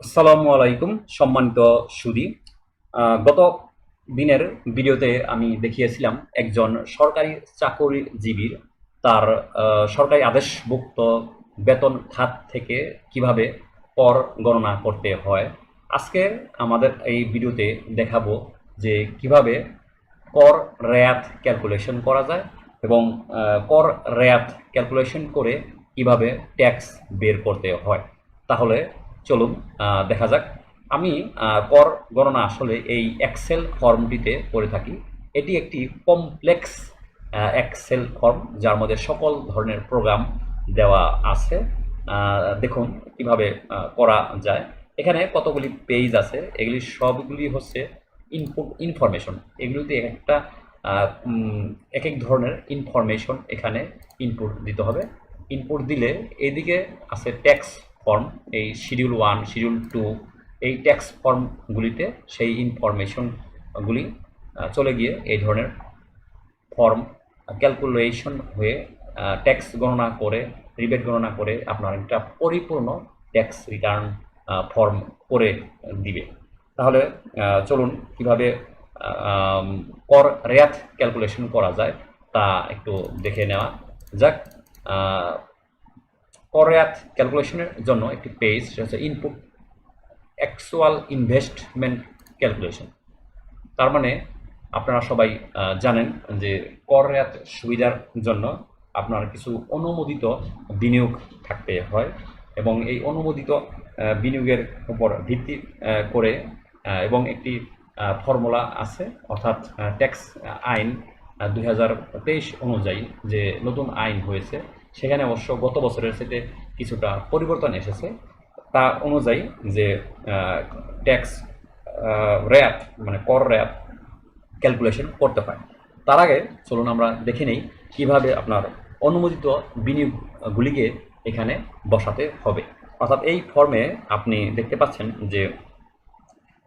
আসসালামু আলাইকুম, সম্মানিত সুদী। গত দিনের ভিডিওতে আমি দেখিয়েছিলাম একজন সরকারি চাকরিজীবীর, তার সরকারি আদেশভুক্ত বেতন খাত থেকে কীভাবে কর গণনা করতে হয়। আজকে আমাদের এই ভিডিওতে দেখাবো যে কীভাবে কর রেয়াত ক্যালকুলেশন করা যায় এবং কর রেয়াত ক্যালকুলেশন করে কীভাবে ট্যাক্স বের করতে হয়। তাহলে চলুন দেখা যাক। আমি কর গণনা আসলে এই এক্সেল ফর্মটিতে করে থাকি। এটি একটি কমপ্লেক্স এক্সেল ফর্ম যার মধ্যে সকল ধরনের প্রোগ্রাম দেওয়া আছে। দেখুন কীভাবে করা যায়। এখানে কতগুলি পেজ আছে, এগুলি সবগুলি হচ্ছে ইনপুট ইনফরমেশন এগুলিতে একটা এক এক ধরনের ইনফরমেশন এখানে ইনপুট দিতে হবে। ইনপুট দিলে এদিকে আছে ট্যাক্স ফর্ম এই শিডিউল ওয়ান শিডিউল টু এই ট্যাক্স ফর্মগুলিতে সেই ইনফরমেশনগুলি চলে গিয়ে এই ধরনের ফর্ম ক্যালকুলেশন হয়ে ট্যাক্স গণনা করে রিবেট গণনা করে আপনার একটা পরিপূর্ণ ট্যাক্স রিটার্ন ফর্ম করে দিবে। তাহলে চলুন কীভাবে কর রেয়াত ক্যালকুলেশন করা যায় তা একটু দেখে নেওয়া যাক। আহ, ক্যালকুলেশনের জন্য একটি পেজ সেটা হচ্ছে ইনপুট অ্যাকচুয়াল ইনভেস্টমেন্ট ক্যালকুলেশন তার মানে আপনারা সবাই জানেন যে কর রেয়াত সুবিধার জন্য আপনার কিছু অনুমোদিত বিনিয়োগ থাকতে হয় এবং এই অনুমোদিত বিনিয়োগের উপর ভিত্তি করে এবং একটি ফর্মুলা আছে অর্থাৎ ট্যাক্স আইন দুই অনুযায়ী যে নতুন আইন হয়েছে সেখানে অবশ্য গত বছরের সাথে কিছুটা পরিবর্তন এসেছে। তা অনুযায়ী যে ট্যাক্স র্যাপ মানে কর র্যাপ ক্যালকুলেশন করতে হয় তার আগে চলুন আমরা দেখে নেই কীভাবে আপনার অনুমোদিত বিনিয়োগগুলিকে এখানে বসাতে হবে। অর্থাৎ এই ফর্মে আপনি দেখতে পাচ্ছেন যে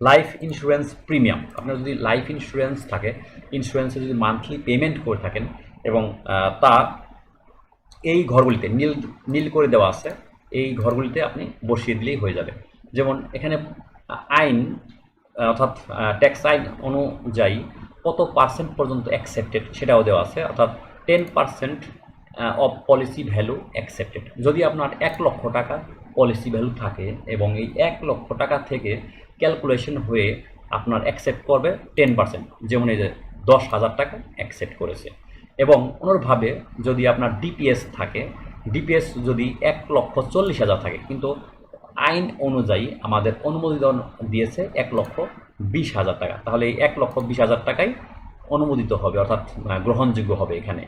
লাইফ ইন্স্যুরেন্স প্রিমিয়াম আপনার যদি লাইফ ইন্স্যুরেন্স থাকে ইন্স্যুরেন্সে যদি মান্থলি পেমেন্ট করে থাকেন এবং তা এই ঘরগুলিতে নীল নীল করে দেওয়া আছে, এই ঘরগুলিতে আপনি বসিয়ে দিলেই হয়ে যাবে। যেমন এখানে আইন, অর্থাৎ ট্যাক্স আইন অনুযায়ী কত পার্সেন্ট পর্যন্ত অ্যাকসেপ্টেড সেটাও দেওয়া আছে, অর্থাৎ ten percent of policy value accepted যদি আপনার এক লক্ষ টাকা পলিসি ভ্যালু থাকে এবং এই এক লক্ষ টাকা থেকে ক্যালকুলেশন হয়ে আপনার অ্যাকসেপ্ট করবে টেন পার্সেন্ট যেমন এই যে দশ হাজার টাকা অ্যাকসেপ্ট করেছে। এবং অনুরূপভাবে যদি আপনার ডিপিএস থাকে ডিপিএস যদি এক লক্ষ চল্লিশ হাজার থাকে, কিন্তু আইন অনুযায়ী আমাদের অনুমোদন দিয়েছে এক লক্ষ বিশ হাজার টাকা। তাহলে এই এক লক্ষ বিশ হাজার টাকাই অনুমোদিত হবে, অর্থাৎ গ্রহণযোগ্য হবে এখানে।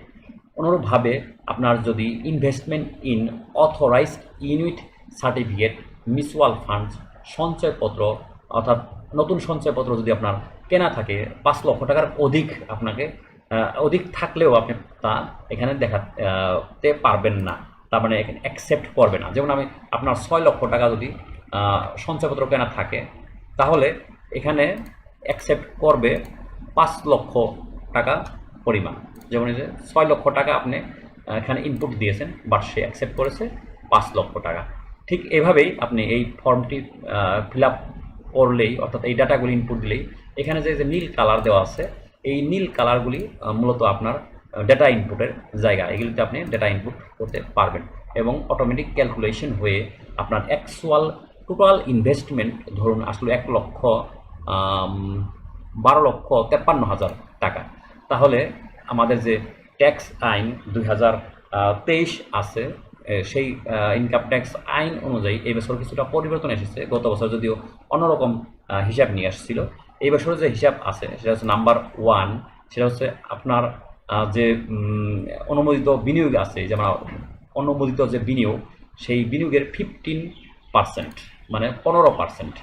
অনুরূপভাবে আপনার যদি investment in authorised unit certificate mutual fund সঞ্চয়পত্র, অর্থাৎ নতুন সঞ্চয়পত্র যদি আপনার কেনা থাকে, পাঁচ লক্ষ টাকার অধিক আপনাকে অধিক থাকলেও আপনি তা এখানে দেখাতে পারবেন না। তার মানে এখানে অ্যাকসেপ্ট করবে না। যেমন আমি আপনার ছয় লক্ষ টাকা যদি সঞ্চয়পত্র কেনা থাকে, তাহলে এখানে অ্যাকসেপ্ট করবে পাঁচ লক্ষ টাকা পরিমাণ। যেমন এই যে ছয় লক্ষ টাকা আপনি এখানে ইনপুট দিয়েছেন বাট সে অ্যাকসেপ্ট করেছে পাঁচ লক্ষ টাকা। ঠিক এভাবেই আপনি এই ফর্মটি ফিল আপ করলেই, অর্থাৎ এই ডাটাগুলি ইনপুট দিলেই, এখানে যে যে নীল কালার দেওয়া আছে এই নীল কালারগুলি মূলত আপনার ডেটা ইনপুটের জায়গা। এগুলিতে আপনি ডেটা ইনপুট করতে পারবেন এবং অটোমেটিক ক্যালকুলেশন হয়ে আপনার অ্যাকচুয়াল টোটাল ইনভেস্টমেন্ট ধরুন আসলে এক লক্ষ বারো লক্ষ তেপ্পান্ন হাজার টাকা। তাহলে আমাদের যে ট্যাক্স আইন দুই হাজার তেইশ আছে সেই ইনকাম ট্যাক্স আইন অনুযায়ী এই বছর কিছুটা পরিবর্তন এসেছে। গত বছর যদিও অন্যরকম হিসাব নিয়ে আসছিল এই বছরের যে হিসাব আছে, সেটা হচ্ছে নাম্বার ওয়ান সেটা হচ্ছে আপনার যে অনুমোদিত বিনিয়োগ আছে যেমন অনুমোদিত যে বিনিয়োগ, সেই বিনিয়োগের ফিফটিন পার্সেন্ট মানে পনেরো পার্সেন্ট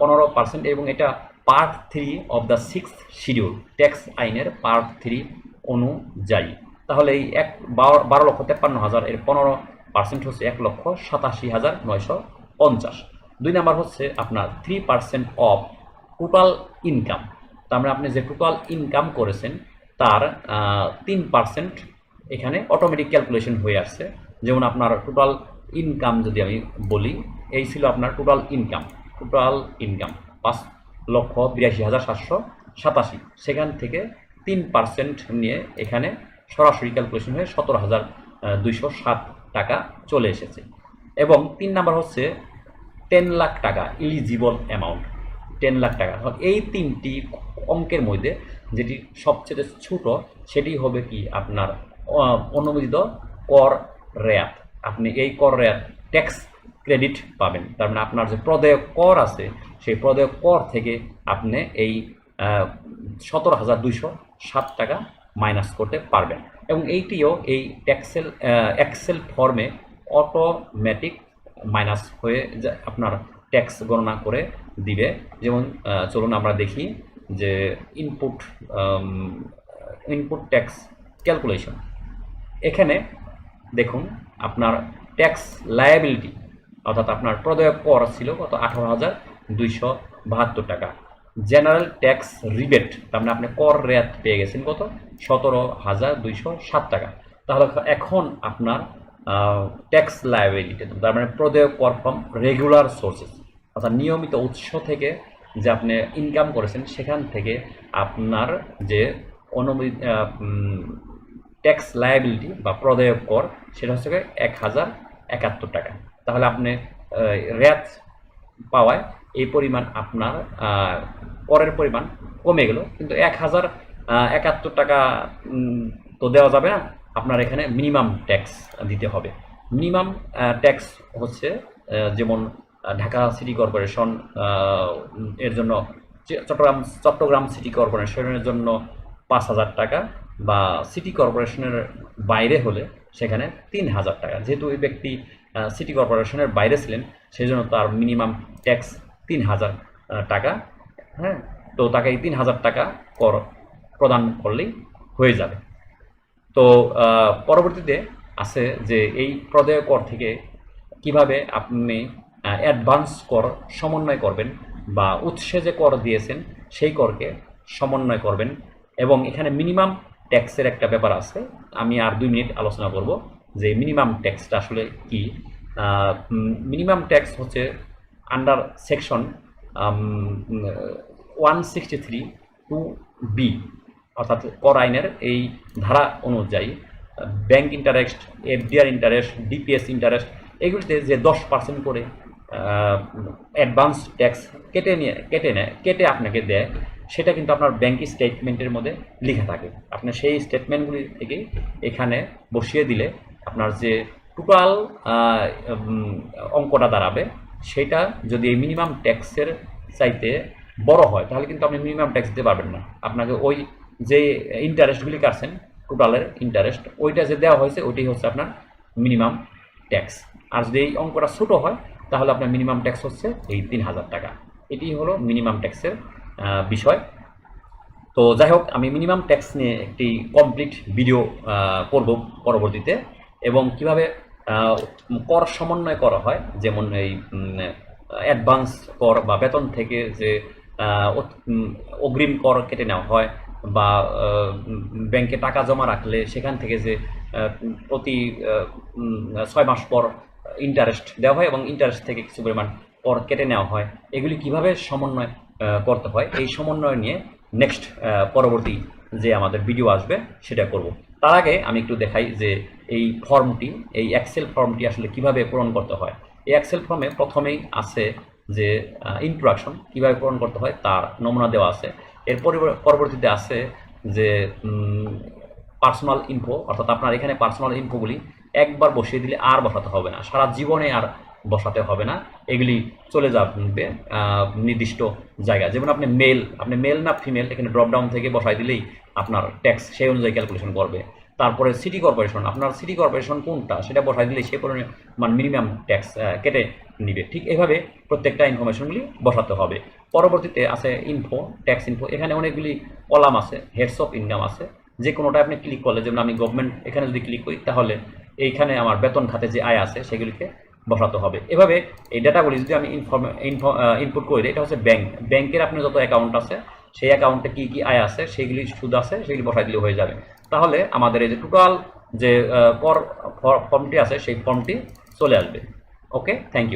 পনেরো পার্সেন্ট এবং এটা part three of the six schedule tax আইনের পার্ট থ্রি অনুযায়ী। তাহলে এই এক, বারো লক্ষ তেপ্পান্ন হাজার, এর পনেরো পার্সেন্ট হচ্ছে এক লক্ষ সাতাশি হাজার নয়শো পঞ্চাশ। দুই নাম্বার হচ্ছে আপনার three percent of total income তার মানে আপনি যে টোটাল ইনকাম করেছেন, তার তিন পার্সেন্ট এখানে অটোমেটিক ক্যালকুলেশন হয়ে আসছে। যেমন আপনার টোটাল ইনকাম যদি আমি বলি, এই ছিল আপনার টোটাল ইনকাম টোটাল ইনকাম পাঁচ লক্ষ বিরাশি হাজার সাতশো সাতাশি। সেখান থেকে তিন পার্সেন্ট নিয়ে এখানে সরাসরি ক্যালকুলেশন হয়ে সতেরো হাজার দুইশো সাত টাকা চলে এসেছে। এবং তিন নাম্বার হচ্ছে টেন লাখ টাকা ইলিজিবল অ্যামাউন্ট টেন লাখ টাকা। এখন এই তিনটি অঙ্কের মধ্যে যেটি সবচেয়ে ছোট, সেটি হবে কি আপনার অনুমোদিত কর রেয়াত। আপনি এই কর রেয়াত ট্যাক্স ক্রেডিট পাবেন। তার মানে আপনার যে প্রদেয় কর আছে, সেই প্রদেয় কর থেকে আপনি এই সতেরো হাজার দুইশো সাত টাকা মাইনাস করতে পারবেন। এবং এইটিও এই ট্যাক্সেল এক্সেল ফর্মে অটোমেটিক মাইনাস হয়ে আপনার ট্যাক্স গণনা করে দিবে। যেমন চলুন আমরা দেখি যে ইনপুট ইনপুট ট্যাক্স ক্যালকুলেশন এখানে দেখুন, আপনার ট্যাক্স লায়াবিলিটি অর্থাৎ আপনার প্রদেয় কর ছিল কত? আঠারো হাজার দুইশো বাহাত্তর টাকা। জেনারেল ট্যাক্স রিবেট তার মানে আপনি কর রেয়াত পেয়ে গেছেন কত? সতেরো হাজার দুইশো সাত টাকা। তাহলে এখন আপনার ট্যাক্স লায়াবিলিটি তার মানে প্রদেয় কর ফ্রম রেগুলার সোর্সেস অর্থাৎ নিয়মিত উৎস থেকে যে আপনি ইনকাম করেছেন, সেখান থেকে আপনার যে অনুমোদিত ট্যাক্স লায়াবিলিটি বা প্রদেয় কর, সেটা হচ্ছে এক হাজার একাত্তর টাকা। তাহলে আপনি রেয়াত পাওয়ায় এই পরিমাণ আপনার করের পরিমাণ কমে গেল। কিন্তু এক হাজার একাত্তর টাকা তো দেওয়া যাবে না। আপনার এখানে মিনিমাম ট্যাক্স দিতে হবে। মিনিমাম ট্যাক্স হচ্ছে যেমন ঢাকা সিটি কর্পোরেশন এর জন্য চট্টগ্রাম চট্টগ্রাম সিটি কর্পোরেশনের জন্য পাঁচ হাজার টাকা বা সিটি কর্পোরেশনের বাইরে হলে সেখানে তিন হাজার টাকা। যেহেতু ওই ব্যক্তি সিটি কর্পোরেশনের বাইরে ছিলেন, সেই জন্য তার মিনিমাম ট্যাক্স তিন হাজার টাকা। হ্যাঁ তো তাকে এই তিন হাজার টাকা কর, প্রদান করলেই হয়ে যাবে। তো পরবর্তীতে আছে যে এই প্রদেয় কর থেকে কীভাবে আপনি অ্যাডভান্স কর সমন্বয় করবেন বা উৎসে যে কর দিয়েছেন, সেই করকে সমন্বয় করবেন এবং এখানে মিনিমাম ট্যাক্সের একটা ব্যাপার আছে। আমি আর দুই মিনিট আলোচনা করব যে মিনিমাম ট্যাক্সটা আসলে কি। মিনিমাম ট্যাক্স হচ্ছে under section one sixty three two B অর্থাৎ কর আইনের এই ধারা অনুযায়ী bank interest FDR interest DPS interest এগুলিতে যে দশ পার্সেন্ট করে অ্যাডভান্স ট্যাক্স কেটে নিয়ে, কেটে নেয়, কেটে আপনাকে দেয়, সেটা কিন্তু আপনার ব্যাংক স্টেটমেন্টের মধ্যে লেখা থাকে। আপনি সেই স্টেটমেন্টগুলি থেকে এখানে বসিয়ে দিলে আপনার যে টোটাল অঙ্কটা দাঁড়াবে, সেটা যদি এই মিনিমাম ট্যাক্সের চাইতে বড় হয়, তাহলে কিন্তু আপনি মিনিমাম ট্যাক্স দিতে পারবেন না। আপনাকে ওই যে ইন্টারেস্টগুলি কাটছেন টোটালের ইন্টারেস্ট ওইটা যে দেওয়া হয়েছে, ওইটাই হচ্ছে আপনার মিনিমাম ট্যাক্স আর যদি এই অঙ্কটা ছোটো হয় তাহলে আপনার মিনিমাম ট্যাক্স হচ্ছে এই তিন হাজার টাকা। এটি হলো মিনিমাম ট্যাক্সের বিষয়। তো যাই হোক, আমি মিনিমাম ট্যাক্স নিয়ে একটি কমপ্লিট ভিডিও করব পরবর্তীতে এবং কীভাবে কর সমন্বয় করা হয়, যেমন এই অ্যাডভান্স কর বা বেতন থেকে যে অগ্রিম কর কেটে নেওয়া হয় বা ব্যাংকে টাকা জমা রাখলে সেখান থেকে যে প্রতি ছয় মাস পর ইন্টারেস্ট দেওয়া হয় এবং ইন্টারেস্ট থেকে কিছু পরিমাণ কর কেটে নেওয়া হয়। এগুলি কীভাবে সমন্বয় করতে হয়, এই সমন্বয় নিয়ে নেক্সট পরবর্তী যে আমাদের ভিডিও আসবে, সেটা করব। তার আগে আমি একটু দেখাই যে এই ফর্মটি এই এক্সেল ফর্মটি আসলে কীভাবে পূরণ করতে হয়। এই এক্সেল ফর্মে প্রথমেই আছে যে ইন্ট্রোডাকশন কীভাবে পূরণ করতে হয়, তার নমুনা দেওয়া আছে। এর পরিব- পরবর্তীতে আছে যে পার্সোনাল ইনফো অর্থাৎ আপনার এখানে পার্সোনাল ইনফোগুলি একবার বসিয়ে দিলে আর বসাতে হবে না। সারা জীবনে আর বসাতে হবে না। এগুলি চলে যাবে নির্দিষ্ট জায়গা যেমন আপনি মেল আপনি মেল না ফিমেল এখানে ড্রপডাউন থেকে বসাই দিলেই আপনার ট্যাক্স সেই অনুযায়ী ক্যালকুলেশন করবে। তারপরে সিটি কর্পোরেশন আপনার সিটি কর্পোরেশন কোনটা? সেটা বসাই দিলেই সে পরিমাণ মিনিমাম ট্যাক্স কেটে নিবে। ঠিক এভাবে প্রত্যেকটা ইনফরমেশনগুলি বসাতে হবে। পরবর্তীতে আছে ইনফো ট্যাক্স ইনফো এখানে অনেকগুলি কলাম আছে হেডস অফ ইনকাম আছে। যে কোনোটা আপনি ক্লিক করলে, যেমন আমি গভর্নমেন্ট এখানে যদি ক্লিক করি, তাহলে এইখানে আমার বেতন খাতে যে আয় আছে, সেগুলিকে বসাতে হবে। এভাবে এই ডাটাগুলি যদি আমি ইনফর্ম ইনপুট করি এটা হচ্ছে ব্যাংক ব্যাংকের আপনার যত অ্যাকাউন্ট আছে, সেই অ্যাকাউন্টে কি কি আয় আছে, সেগুলি সুদ আছে, সেগুলি বসাই দিলে হয়ে যাবে। তাহলে আমাদের এই যে টোটাল যে কর ফর্মটি আছে, সেই ফর্মটি চলে আসবে। Okay thank you